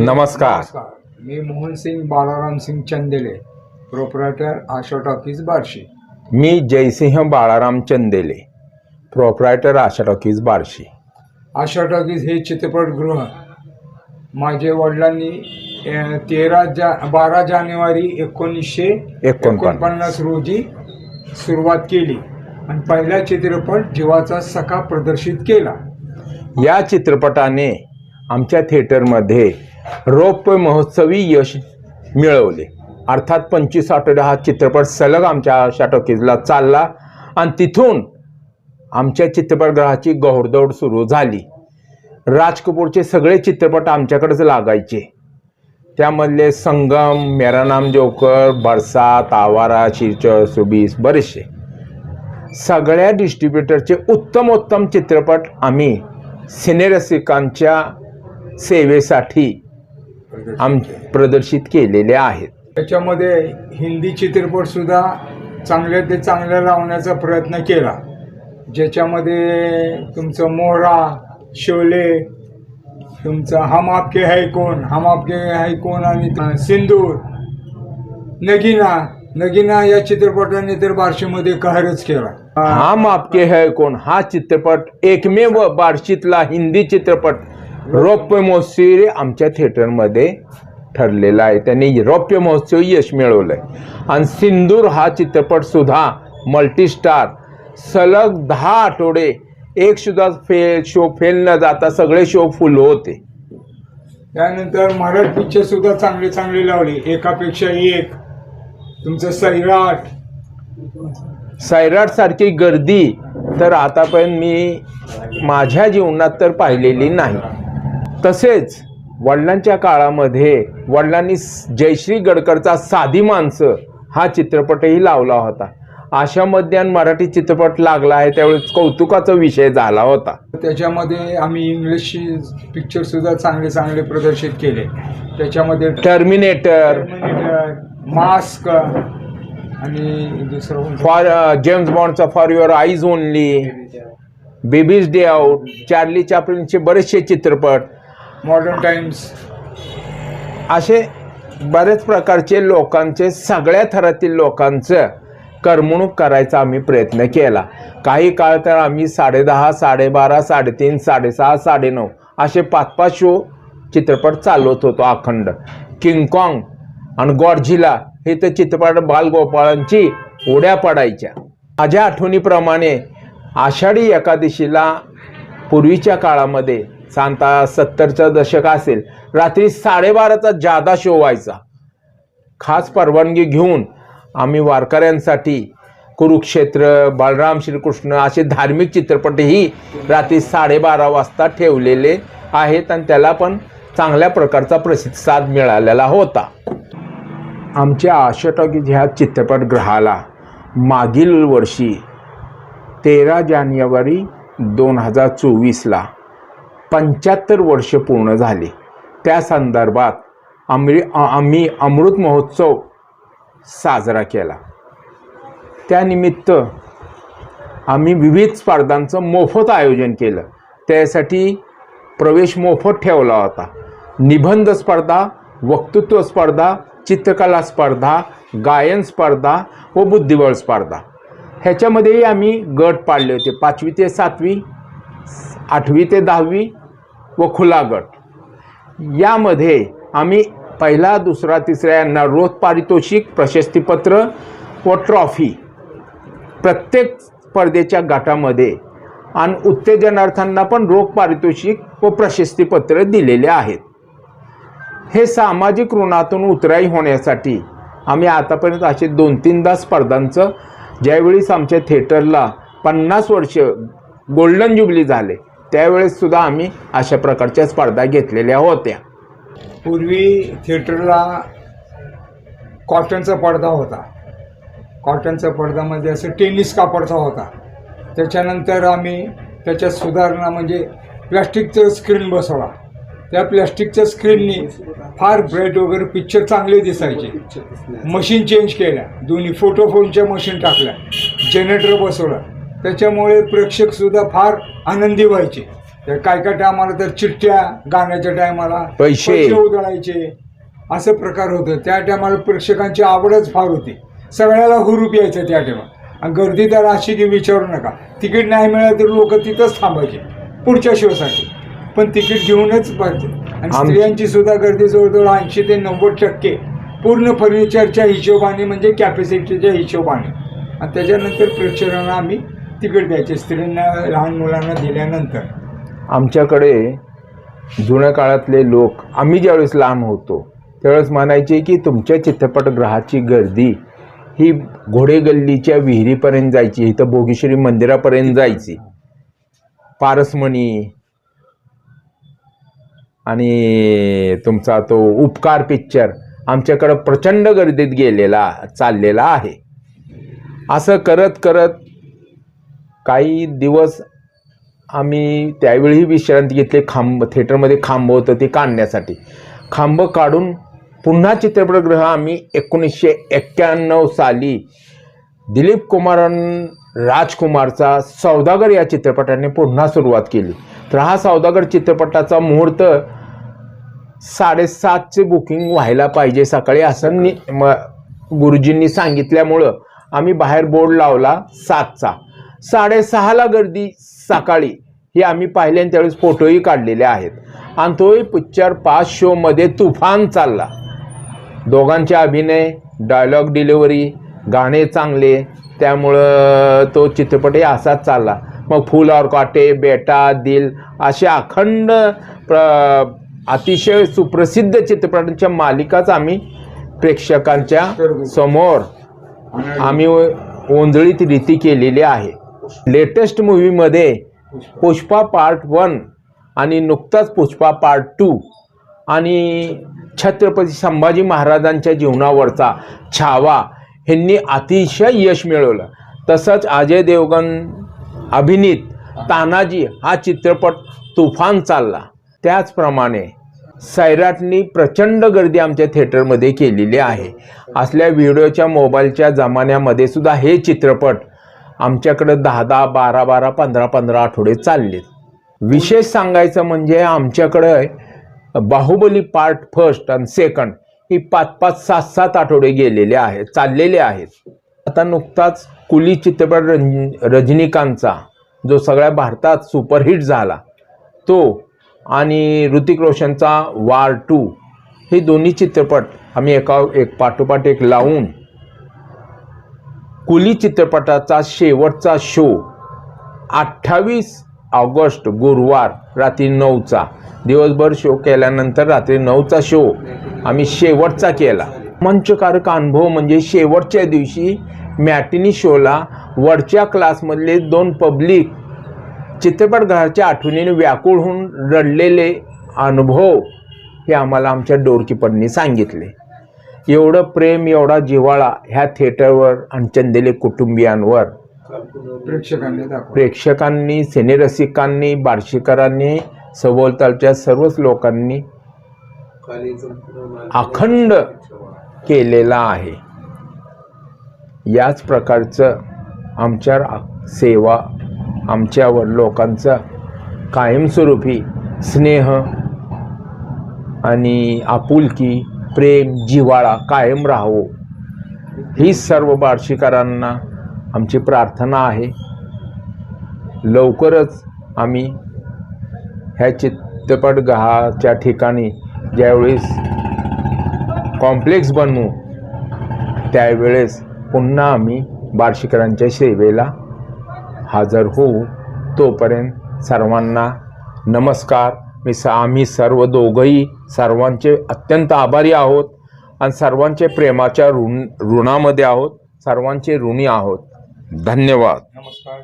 नमस्कार. मी Mohan Singh Balaram Singh Chandele proprietor Asha talkies Barshi. मी Jaisingh Balaram Chandele proprietor Asha talkies Barshi. Asha talkies हे चित्रपटगृह. माझे वडिलांनी अ, तेरा जा बारा जानेवारी एकोणीसशे एकोणपन्नास. एकोणपन्नास रोजी सुरुवात केली. आणि पहिला चित्रपट जीवाचा सखा प्रदर्शित केला. या चित्रपटाने आमच्या थिएटरमध्ये रौप्य महोत्सवी यश मिळवले. अर्थात पंचवीस आठवडे हा चित्रपट सलग आमच्या शाटोकीजला चालला आणि तिथून आमच्या चित्रपटगृहाची गौरदौड सुरू झाली. राज कपूरचे सगळे चित्रपट आमच्याकडेच लागायचे. त्यामधले संगम मेरा नाम जोकर बरसात आवारा शिरच सुबीस बरेचसे. सगळ्या डिस्ट्रीब्युटरचे उत्तमोत्तम चित्रपट आम्ही सिनेरसिकांच्या सेवेसाठी आम प्रदर्शित केलेले आहेत. त्याच्यामध्ये हिंदी चित्रपट सुद्धा चांगल्या ते चांगल्या लावण्याचा प्रयत्न केला. ज्याच्यामध्ये तुमचं मोहरा शोले तुमचं हम आपके है कोण हम आपके है कोण आणि सिंदूर नगिना नगिना या चित्रपटाने तर बार्शीमध्ये कहरच केला. हम आपके है कोण हा चित्रपट एकमेव बार्शीतला हिंदी चित्रपट रौप्य महोत्सवी आमच्या थिएटरमध्ये ठरलेला आहे. त्यांनी रौप्य महोत्सवी यश मिळवलंय. आणि सिंदूर हा चित्रपट सुद्धा मल्टीस्टार सलग दहा आठवडे एक सुद्धा फे शो फेल न जाता सगळे शो फुल होते. त्यानंतर मराठी पिक्चर सुद्धा चांगले चांगले लावले. एकापेक्षा एक. तुमचं सैराट. सैराट सारखी गर्दी तर आतापर्यंत मी माझ्या जीवनात तर पाहिलेली नाही. तसेच वडिलांच्या काळामध्ये वडिलांनी जयश्री गडकरचा साधी माणसं हा चित्रपटही लावला होता. अशामध्ये आणि मराठी चित्रपट लागला आहे त्यावेळेस कौतुकाचा विषय झाला होता. त्याच्यामध्ये आम्ही इंग्लिश पिक्चर सुद्धा चांगले चांगले प्रदर्शित केले. त्याच्यामध्ये टर्मिनेटर मास्क आणि दुसरं? For James बॉन्डचा for your eyes only baby's day out Charlie चापलिनचे बरेचसे चित्रपट मॉडर्न टाइम्स असे बरेच प्रकारचे लोकांचे सगळ्या थरातील लोकांचं करमणूक करायचा आम्ही प्रयत्न केला. काही काळ तर आम्ही साडेदहा साडेबारा साडेतीन साडेसहा साडेनऊ असे पाच पाच शो चित्रपट चालवत होतो अखंड. किंगकॉंग आणि गॉडझिला हे तर चित्रपट बालगोपाळांची उड्या पडायच्या. माझ्या आठवणीप्रमाणे आषाढी एकादशीला पूर्वीच्या काळामध्ये सांगता सत्तरचं दशक असेल रात्री साडेबाराचा जादा शो व्हायचा. खास परवानगी घेऊन आम्ही वारकऱ्यांसाठी कुरुक्षेत्र बलराम श्रीकृष्ण असे धार्मिक चित्रपटही रात्री साडेबारा वाजता ठेवलेले आहेत आणि त्याला पण चांगल्या प्रकारचा प्रतिसाद मिळालेला होता. आमच्या आशा टॉकीज ह्या चित्रपटगृहाला मागील वर्षी तेरा जानेवारी दोन हजार चोवीसला पंच्याहत्तर वर्ष पूर्ण झाली. त्या संदर्भात आम्ही आम्ही अमृत महोत्सव साजरा केला. त्यानिमित्त आम्ही विविध स्पर्धांचं मोफत आयोजन केलं. त्यासाठी प्रवेश मोफत ठेवला होता. निबंध स्पर्धा वक्तृत्व स्पर्धा चित्रकला स्पर्धा गायन स्पर्धा व बुद्धिबळ स्पर्धा. ह्याच्यामध्येही आम्ही गट पाडले होते. पाचवी ते सातवी आठवी ते दहावी व खुला गट यामध्ये आम्ही पहिला दुसरा तिसऱ्या यांना रोज पारितोषिक प्रशस्तीपत्र व ट्रॉफी प्रत्येक स्पर्धेच्या गटामध्ये आणि उत्तेजनार्थांना पण रोख पारितोषिक व प्रशस्तीपत्र दिलेले आहेत. हे सामाजिक ऋणातून उतराई होण्यासाठी आम्ही आतापर्यंत असे दोन तीनदा स्पर्धांचं ज्यावेळेस आमच्या थिएटरला पन्नास वर्ष गोल्डन जुबली झाले. त्यावेळेस सुद्धा आम्ही अशा प्रकारच्या स्पर्धा घेतलेल्या होत्या. पूर्वी थिएटरला कॉटनचा पडदा होता. कॉटनचा पडद्यामध्ये असं टेनिस कापडचा होता. त्याच्यानंतर आम्ही त्याच्यात सुधारणा म्हणजे प्लॅस्टिकचं स्क्रीन बसवला. त्या प्लॅस्टिकच्या स्क्रीननी फार ब्राईट वगैरे पिक्चर चांगले दिसायचे. मशीन चेंज केल्या. दोन्ही फोटो फोनच्या मशीन टाकल्या. जनरेटर बसवलं. त्याच्यामुळे प्रेक्षकसुद्धा फार आनंदी व्हायचे. तर काय काय टायमाला तर चिठ्ठ्या गाण्याच्या टायमाला पैसे. उधळायचे. असं प्रकार होतं. त्या टायमाला प्रेक्षकांची आवडच फार होती. सगळ्याला हुरूप यायचं त्या टायमाला आणि गर्दी तर अशी की विचारू नका. तिकीट नाही मिळालं तर लोक तिथंच थांबायचे पुढच्या शोसाठी. पण तिकीट घेऊनच पाहिजे. आणि आम- स्त्रियांची सुद्धा गर्दी जवळजवळ ऐंशी ते नव्वद टक्के. पूर्ण फर्निचरच्या हिशोबाने म्हणजे कॅपॅसिटीच्या हिशोबाने. आणि त्याच्यानंतर प्रेक्षकांना आम्ही तिकीट द्यायचे स्त्रींना लहान मुलांना दिल्यानंतर. आमच्याकडे जुन्या काळातले लोक आम्ही ज्यावेळेस लहान होतो त्यावेळेस म्हणायचे की तुमच्या चित्रपटगृहाची गर्दी ही घोडेगल्लीच्या विहिरीपर्यंत जायची इथं भोगेश्वरी मंदिरापर्यंत जायची. पारसमणी आणि तुमचा तो उपकार पिक्चर आमच्याकडं प्रचंड गर्दीत गेलेला चाललेला आहे. असं करत करत काही दिवस आम्ही त्यावेळी विश्रांती घेतली खांब थिएटरमध्ये खांब होतं ते काढण्यासाठी. खांब काढून पुन्हा चित्रपटगृह आम्ही एकोणीसशे एक्क्याण्णव साली दिलीप कुमारन राजकुमारचा सौदागर या चित्रपटाने पुन्हा सुरुवात केली. तर हा सौदागर चित्रपटाचा मुहूर्त साडेसातचे बुकिंग व्हायला पाहिजे सकाळी असं नि म गुरुजींनी सांगितल्यामुळं आम्ही बाहेर बोर्ड लावला सातचा. साडेसहाला गर्दी सकाळी. हे आम्ही पाहिले आणि त्यावेळेस फोटोही काढलेले आहेत. आणि तोही पिक्चर पाच शोमध्ये तुफान चालला. दोघांचे अभिनय डायलॉग डिलिव्हरी गाणे चांगले. त्यामुळं तो चित्रपटही असाच चालला. मग फुल और काटे बेटा दिल असे अखंड प्र अतिशय सुप्रसिद्ध चित्रपटांच्या मालिकाच आम्ही प्रेक्षकांच्या समोर. आम्ही ओंजळीत रीती केलेली आहे. लेटेस्ट मूवीमध्ये पुष्पा पार्ट वन आणि नुकताच पुष्पा पार्ट टू आणि छत्रपती संभाजी महाराजांच्या जीवनावरचा छावा ह्यांनी अतिशय यश मिळवलं. तसंच अजय देवगन अभिनीत तानाजी हा चित्रपट तुफान चालला. त्याचप्रमाणे सैराटनी प्रचंड गर्दी आमच्या थिएटरमध्ये केलेली आहे. असल्या व्हिडिओच्या मोबाईलच्या जमान्यामध्ये सुद्धा हे चित्रपट आमच्याकडं दहा दहा बारा बारा पंधरा पंधरा आठवडे चाललेत. विशेष सांगायचं म्हणजे आमच्याकडं बाहुबली पार्ट फर्स्ट आणि सेकंड ही पाच पाच सात सात आठवडे गेलेले आहेत चाललेले आहेत. आता नुकताच कुली चित्रपट रंज रजनीकांतचा जो सगळ्या भारतात सुपरहिट झाला तो आणि ऋतिक रोशनचा वार टू हे दोन्ही चित्रपट आम्ही एका एक पाठोपाठ एक लावून कुली चित्रपटाचा शेवटचा शो अठ्ठावीस ऑगस्ट गुरुवार रात्री नऊचा. दिवसभर शो केल्यानंतर रात्री नऊचा शो आम्ही शेवटचा केला. मंचकारक अनुभव म्हणजे शेवटच्या दिवशी मॅटिनी शोला वरच्या क्लासमधले दोन पब्लिक चित्रपटगृहाच्या आठवणीने व्याकुळ होऊन रडलेले अनुभव हे आम्हाला आमच्या डोरकीपरनी सांगितले. एवढं प्रेम एवढा जिव्हाळा ह्या थिएटरवर आणि चंदेले कुटुंबियांवर. प्रेक्षकांनी प्रेक्षकांनी सिनेरसिकांनी बार्शीकरांनी सभोवतालच्या सर्वच लोकांनी अखंड केलेला आहे. याच प्रकारचं आमच्या सेवा आमच्यावर लोकांचा कायमस्वरूपी स्नेह आणि आपुलकी प्रेम जिव्हाळा कायम राहावो. ही सर्व बार्शीकरांना आमची प्रार्थना आहे. लवकरच आम्ही ह्या चित्रपटगृहाच्या ठिकाणी ज्यावेळेस कॉम्प्लेक्स बनवू त्यावेळेस पुन्हा आम्ही बार्शीकरांच्या सेवेला हजर होऊ. तोपर्यंत सर्वांना नमस्कार. मी स आम्ही सर्व दोघंही सर्वांचे अत्यंत आभारी आहोत आणि सर्वांचे प्रेमाच्या ऋण ऋणामध्ये आहोत. सर्वांचे ऋणी आहोत. धन्यवाद. नमस्कार.